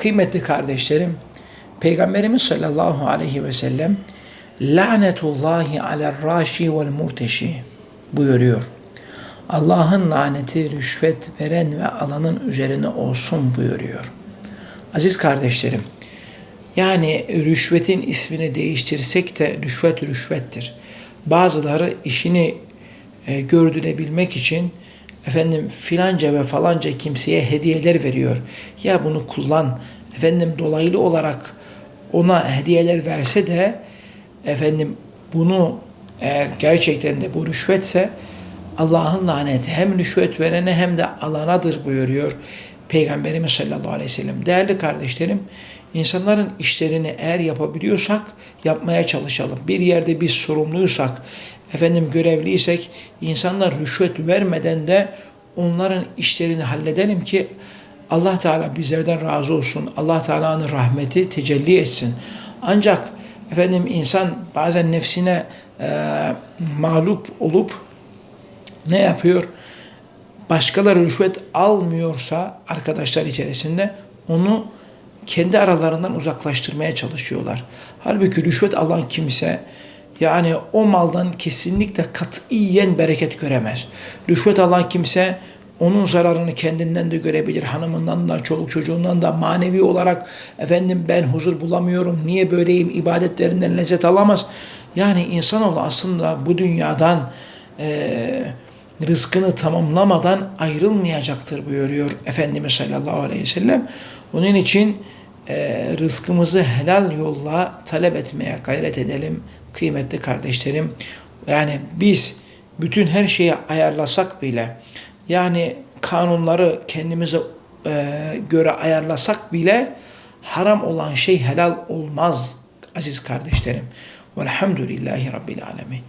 Kıymetli kardeşlerim, Peygamberimiz sallallahu aleyhi ve sellem lanetullahi alel raşi vel murteşi buyuruyor. Allah'ın laneti rüşvet veren ve alanın üzerine olsun buyuruyor. Aziz kardeşlerim, yani rüşvetin ismini değiştirsek de rüşvet rüşvettir. Bazıları işini e, gördürebilmek için efendim filanca ve falanca kimseye hediyeler veriyor. Ya bunu kullan. Efendim dolaylı olarak ona hediyeler verse de efendim bunu eğer gerçekten de bu rüşvetse Allah'ın laneti hem rüşvet verene hem de alanadır buyuruyor Peygamberimiz sallallahu aleyhi ve sellem. Değerli kardeşlerim, insanların işlerini eğer yapabiliyorsak yapmaya çalışalım. Bir yerde biz sorumluysak, efendim görevliysek insanlar rüşvet vermeden de onların işlerini halledelim ki Allah Teala bizlerden razı olsun. Allah Teala'nın rahmeti tecelli etsin. Ancak efendim insan bazen nefsine e, mağlup olup ne yapıyor? Başkaları rüşvet almıyorsa arkadaşlar içerisinde onu kendi aralarından uzaklaştırmaya çalışıyorlar. Halbuki rüşvet alan kimse yani o maldan kesinlikle katiyen bereket göremez. Rüşvet alan kimse onun zararını kendinden de görebilir, hanımından da, çoluk çocuğundan da manevi olarak efendim ben huzur bulamıyorum, niye böyleyim, ibadetlerinden lezzet alamaz. Yani insanoğlu aslında bu dünyadan e, rızkını tamamlamadan ayrılmayacaktır buyuruyor Efendimiz sallallahu aleyhi ve sellem. Onun için e, rızkımızı helal yolla talep etmeye gayret edelim kıymetli kardeşlerim. Yani biz bütün her şeyi ayarlasak bile yani kanunları kendimize e, göre ayarlasak bile haram olan şey helal olmaz aziz kardeşlerim. Velhamdülillahi Rabbil Alemin.